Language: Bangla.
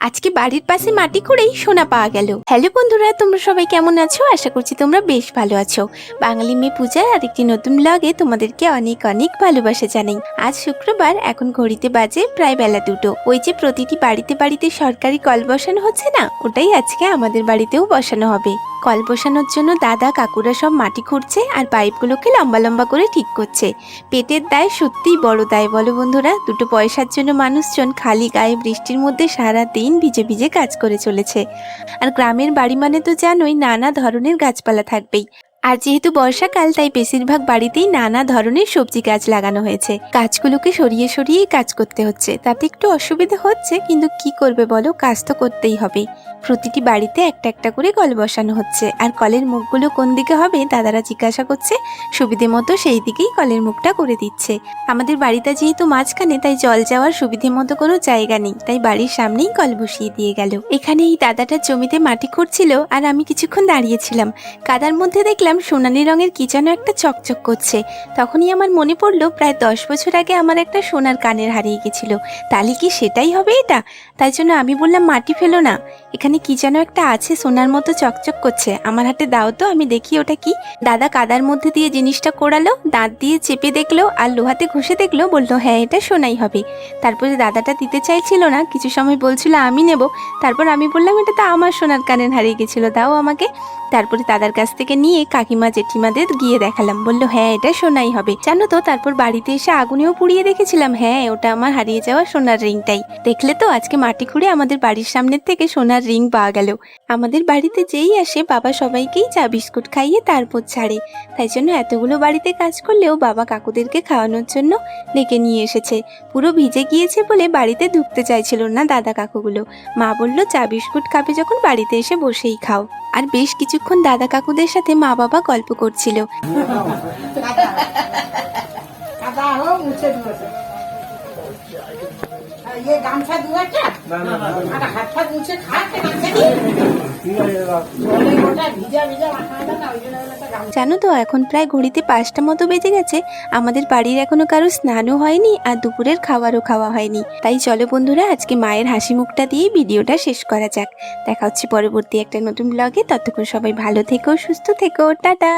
আজকে বাড়ির পাশে মাটি খুঁড়েই সোনা পাওয়া গেল। হ্যালো বন্ধুরা, তোমরা সবাই কেমন আছো? আশা করছি তোমরা বেশ ভালো আছো। বাঙালি মেয়ে পূজার আরেকটি নতুন ব্লগে তোমাদেরকে অনেক অনেক ভালোবাসা জানাই। আজ শুক্রবার, এখন ঘড়িতে বাজে প্রায় বেলা দুটো। ওই যে প্রতিটি বাড়িতে বাড়িতে সরকারি কল বসানো হচ্ছে না, ওটাই আজকে আমাদের বাড়িতেও বসানো হবে। কল বসানোর জন্য দাদা, কাকুরা সব মাটি খুঁড়ছে আর পাইপগুলোকে লম্বা লম্বা করে ঠিক করছে। পেটের দায় সত্যিই বড় দায় বলো বন্ধুরা, দুটো পয়সার জন্য মানুষজন খালি গায়ে বৃষ্টির মধ্যে সারা দিন ভিজে ভিজে কাজ করে চলেছে। আর গ্রামের বাড়ি মানে তো জানোই নানা ধরনের গাছপালা থাকবেই। আর যেহেতু বর্ষাকাল, তাই বেশিরভাগ বাড়িতেই নানা ধরনের সবজি গাছ লাগানো হয়েছে। গাছগুলোকে সরিয়ে সরিয়ে কাজ করতে হচ্ছে। তাতে একটু অসুবিধা হচ্ছে, কিন্তু কি করবে বলো? কাজ তো করতেই হবে। প্রতিটি বাড়িতে একটা একটা করে কল বসানো হচ্ছে। আর কলের মুখগুলো কোন দিকে হবে, দাদারা জিজ্ঞাসা করছে। সুবিধে মতো সেই দিকেই কলের মুখটা করে দিচ্ছে। আমাদের বাড়িটা যেহেতু মাঝখানে, তাই জল যাওয়ার সুবিধে মতো কোনো জায়গা নেই। তাই বাড়ির সামনেই কল বসিয়ে দিয়ে গেল। এখানে এই দাদাটার জমিতে মাটি খুঁড়ছিল, আর আমি কিছুক্ষণ দাঁড়িয়েছিলাম কাদার মধ্যে দেখলাম সোনালি রঙের কি যেন একটা চকচক করছে। তখনই আমার মনে পড়ল, প্রায় দশ বছর আগে আমার একটা সোনার কানের হারিয়ে গেছিল। তাহলে কি সেটাই হবে এটা? তাই জন্য আমি বললাম, মাটি ফেলো না। এখানে কি যেন একটা আছে, সোনার মতো চকচক করছে। আমার হাতে দাও তো, আমি দেখি ওটা কি। দাদা কাদার মধ্যে দিয়ে জিনিসটা কোড়ালো, দাঁত দিয়ে চেপে দেখল, আর লোহাতে ঘষে দেখল, বলল হ্যাঁ এটা সোনাই হবে। তারপরে দাদাটা দিতে চাইছিল না, কিছু সময় বলছিল, আমি নেব। তারপর আমি বললাম, এটা তো আমার সোনার কানের হারিয়ে গেছিল, দাও আমাকে। তারপরে দাদার কাছ থেকে নিয়ে কাকিমা, জেঠিমাদের গিয়ে দেখালাম। বলল হ্যাঁ এটা সোনাই হবে। জানো তো, তারপর বাড়িতে এসে আগুনেও পুড়িয়ে দেখেছিলাম হ্যাঁ ওটা আমার হারিয়ে যাওয়া সোনার রিংটাই। দেখলে তো, আজকে মাটি খুঁড়ে আমাদের বাড়ির সামনের থেকে সোনার রিং পাওয়া গেল আমাদের বাড়িতে যেই আসে বাবা সবাইকেই চা বিস্কুট খাইয়ে তারপর ছাড়ে তাই জন্য এতগুলো বাড়িতে কাজ করলেও বাবা কাকুদেরকে খাওয়ানোর জন্য ডেকে নিয়ে এসেছে পুরো ভিজে গিয়েছে বলে বাড়িতে ঢুকতে চাইছিল না দাদা কাকুগুলো মা বলল চা বিস্কুট খাবে যখন বাড়িতে এসে বসেই খাও আর বেশ কিছুক্ষণ দাদা কাকুদের সাথে মা বাবা গল্প করছিল দিবছে ইয়ে গামছা দু একটা? আর হাত মুছে খাচ্ছে গামছা জানো তো এখন প্রায় ঘড়িতে পাঁচটা মতো বেজে গেছে। আমাদের বাড়ির এখনও কারও স্নানও হয়নি আর দুপুরের খাবারও খাওয়া হয়নি। তাই চলো বন্ধুরা আজকে মায়ের হাসি মুখটা দিয়ে ভিডিওটা শেষ করা যাক। দেখা হচ্ছে পরবর্তী একটা নতুন ব্লগে ততক্ষণ সবাই ভালো থেকো সুস্থ থেকো। টাটা!